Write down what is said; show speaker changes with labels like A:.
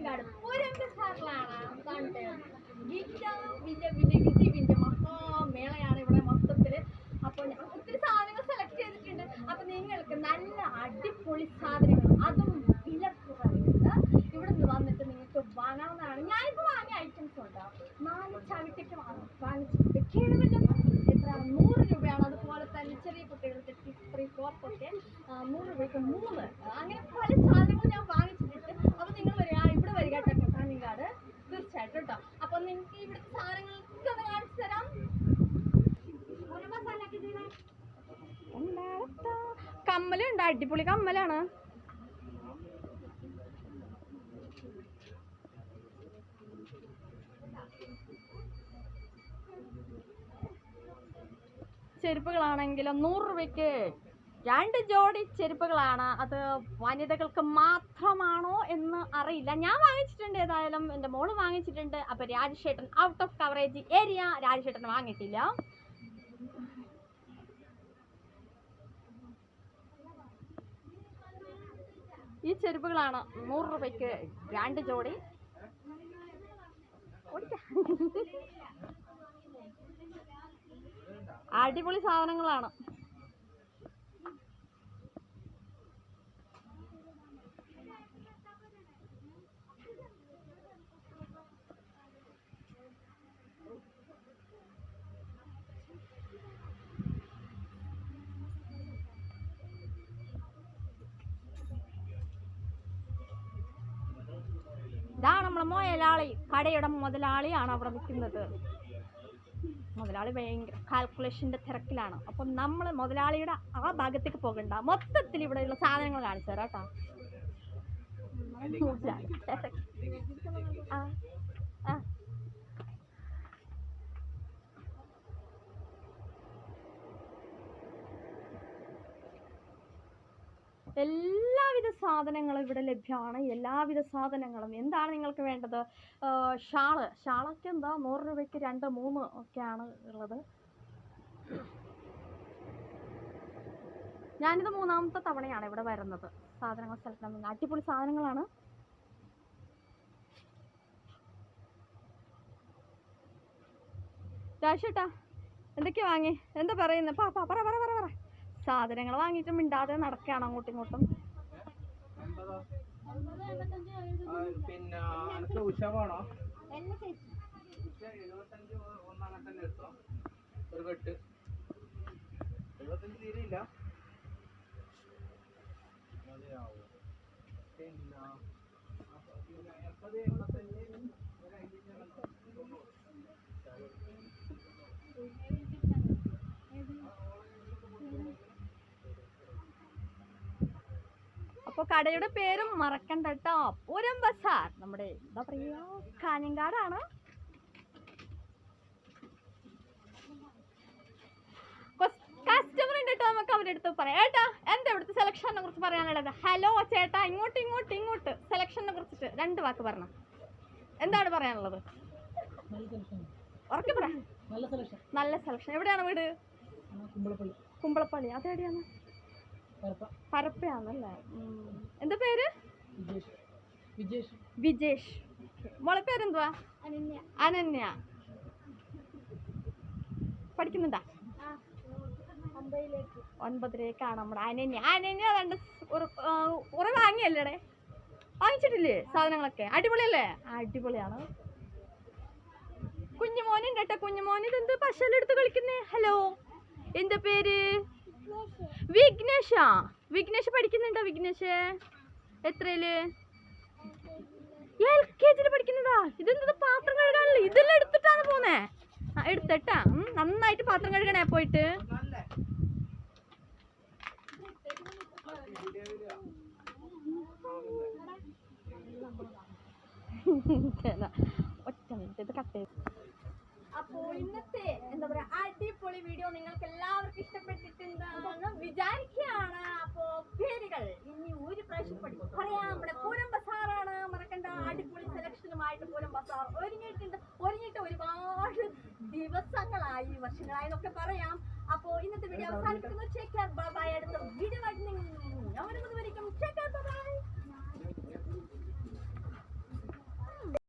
A: കാഞ്ഞങ്ങാട് പൂരംബസാറിലാണ് കണ്ട് വിന്റെ വിന്റെ വിന്റെ വിന്റെ മഹാമേളയാണ് ഇവിടെ മൊത്തത്തിൽ. അപ്പോൾ ഞങ്ങൾ ഒത്തിരി സാധനങ്ങൾ സെലക്ട് ചെയ്തിട്ടുണ്ട്. അപ്പൊ നിങ്ങൾക്ക് നല്ല അടിപൊളി സാധനങ്ങൾ. അതും വിലക്കുറവിൽ ഇവിടെ നിന്ന് വന്നിട്ട് നിങ്ങൾക്ക് വാങ്ങാവുന്നതാണ്. ഞാനിപ്പോ വാങ്ങിയ ഐറ്റംസ് ഉണ്ട്? നാല് ചവിട്ടിക്ക് വാങ്ങും വാങ്ങിച്ചിട്ട് കേടുവല്ലോ എത്ര? നൂറ് രൂപയാണ്. അതുപോലെ തന്നെ ചെറിയ കുട്ടികൾക്ക് ത്രീ ഫോർക്കൊക്കെ നൂറ് രൂപയ്ക്ക് മൂന്ന്. അങ്ങനെ പല സാധനങ്ങൾ ഞാൻ വാങ്ങിച്ചിട്ടുണ്ട് അപ്പൊ നിങ്ങൾ വരിക ഇവിടെ വരിക കേട്ടോ കാഞ്ഞങ്ങാട് തീർച്ചയായിട്ടും കേട്ടോ അപ്പൊ നിങ്ങൾക്ക് ഇവിടുത്തെ സാധനങ്ങൾക്ക് ഒന്ന് കാണിച്ചു തരാം കമ്മലുണ്ട് അടിപൊളി കമ്മലാണ്. ചെരുപ്പുകളാണെങ്കിലും നൂറ് രൂപയ്ക്ക് രണ്ട് ജോഡി ചെരുപ്പുകളാണ്. അത് വനിതകൾക്ക് മാത്രമാണോ എന്ന് അറിയില്ല. ഞാൻ വാങ്ങിച്ചിട്ടുണ്ട് ഏതായാലും. എന്റെ മോൾ വാങ്ങിച്ചിട്ടുണ്ട്. അപ്പോൾ രാജശേട്ടൻ ഔട്ട് ഓഫ് കവറേജ് ഏരിയ രാജശേട്ടൻ വാങ്ങിയിട്ടില്ല. ഈ ചെരുപ്പുകളാണ് നൂറ് രൂപയ്ക്ക് രണ്ട് ജോഡി. അടിപൊളി സാധനങ്ങളാണ്. ഇതാണ് നമ്മളെ മുതലാളി കടയുടെ മുതലാളിയാണ് അവിടെ നിൽക്കുന്നത്. മുതലാളി ഭയങ്കര കാൽക്കുലേഷന്റെ തിരക്കിലാണ്. അപ്പം നമ്മൾ മുതലാളിയുടെ ആ ഭാഗത്തേക്ക് പോകണ്ട. മൊത്തത്തിൽ ഇവിടെയുള്ള സാധനങ്ങൾ കാണിച്ചു തരാം കേട്ടോ ആ ആ എല്ലാവിധ സാധനങ്ങളും ഇവിടെ ലഭ്യമാണ്. എല്ലാവിധ സാധനങ്ങളും. എന്താണ് നിങ്ങൾക്ക് വേണ്ടത്? ഷാൾ. ഷാളൊക്കെ എന്താ? നൂറ് രൂപയ്ക്ക് രണ്ട് മൂന്ന് ഒക്കെയാണ് ഉള്ളത്. ഞാനിത് മൂന്നാമത്തെ തവണയാണ് ഇവിടെ വരുന്നത്. സാധനങ്ങൾ സെലക്ട് അടിപൊളി സാധനങ്ങളാണ്. രാശേട്ടാ എന്തൊക്കെയാ വാങ്ങി എന്താ പറയുന്നത് പാ പറ പറ പറ പറ. സാധനങ്ങൾ വാങ്ങിയിട്ട് മിണ്ടാതെ നടക്കുകയാണ് അങ്ങോട്ടും ഇങ്ങോട്ടും.
B: പിന്നെ അനക്ക് ഉഷ വേണോ? ഉഷ എഴുപത്തഞ്ച് ഒന്നങ്ങനെ തന്നെ എടുത്തോ? ഒരു കെട്ട്. എഴുപത്തഞ്ച് തീരെയില്ല. മതിയാവും. പിന്നെ അപ്പൊ പിന്നെ എൺപത് എൺപത്തഞ്ച്.
A: അപ്പോൾ കടയുടെ പേരും മറക്കണ്ട കേട്ടോ പൂരം ബസാർ. നമ്മുടെ എന്താ പറയുക കാഞ്ഞങ്കാടാണ്. കസ്റ്റമർ ഉണ്ട് കേട്ടോ നമുക്ക് അവരുടെ അടുത്ത് പറയാം. ഏട്ടാ എന്താ ഇവിടുത്തെ സെലക്ഷനെ കുറിച്ച് പറയാനുള്ളത്? ഹലോ ചേട്ടാ ഇങ്ങോട്ട് ഇങ്ങോട്ട് ഇങ്ങോട്ട്. സെലക്ഷനെ കുറിച്ചിട്ട് രണ്ട് വാക്ക് പറഞ്ഞു. എന്താണ് പറയാനുള്ളത്? ഉറക്കെ പറ.
C: നല്ല സെലക്ഷൻ
A: എവിടെയാണ് വീട്?
C: കുമ്പളപ്പള്ളി.
A: കുമ്പളപ്പള്ളി. അതെവിടെയാണ് പരപ്പയാണല്ലേ? എന്താ പേര്?
C: വിജേഷ്.
A: മോളെ പേരെന്തുവാ? അനന്യ. പഠിക്കുന്നുണ്ടാ? ഒൻപതിലേക്കാണ് നമ്മുടെ അനന്യ. അനന്യ രണ്ട് കുറെ വാങ്ങിയല്ലേടെ? വാങ്ങിച്ചിട്ടില്ലേ സാധനങ്ങളൊക്കെ? അടിപൊളിയല്ലേ? അടിപൊളിയാണ്. കുഞ്ഞുമോനുണ്ട് കേട്ടോ കുഞ്ഞുമോൻ. ഇതെന്ത് പശലെടുത്ത് കളിക്കുന്നേ? ഹലോ എന്താ പേര്? വിഘ്നേഷാ? വിഘ്നേഷ് പഠിക്കുന്നുണ്ടോ വിഘ്നേഷ്? എത്രയിൽ? എൽ കെ ജിയിൽ പഠിക്കുന്നതാ ഇതെന്താ പാത്രം കഴുകാനല്ലേ? ഇതെല്ലാം എടുത്തിട്ടാണ് പോന്നേ. ആ എടുത്തട്ടാ. നന്നായിട്ട് പാത്രം കഴുകണേ പോയിട്ട്. ഒറ്റ മിനിറ്റ് കട്ട് അപ്പോ ഇന്നത്തെ എന്താ പറയാ അടിപൊളി വീഡിയോ നിങ്ങൾക്ക് പറയാം. നമ്മുടെ പൂരം ബസാറാണ്. മറക്കണ്ട. അടിപൊളി സെലക്ഷനുമായിട്ട് പൂരം ബസാർ. ഒരുങ്ങിയിട്ടുണ്ട്. ഒരുങ്ങിയിട്ട് ഒരുപാട് ദിവസങ്ങളായി വർഷങ്ങളായി എന്നൊക്കെ പറയാം. അപ്പോ ഇന്നത്തെ വീഡിയോ അവസാനിപ്പിക്കുന്നു. ചേക്കാർ ബാബായി അടുത്ത വീഡിയോ ആയിട്ട് നിങ്ങൾ വരയ്ക്കും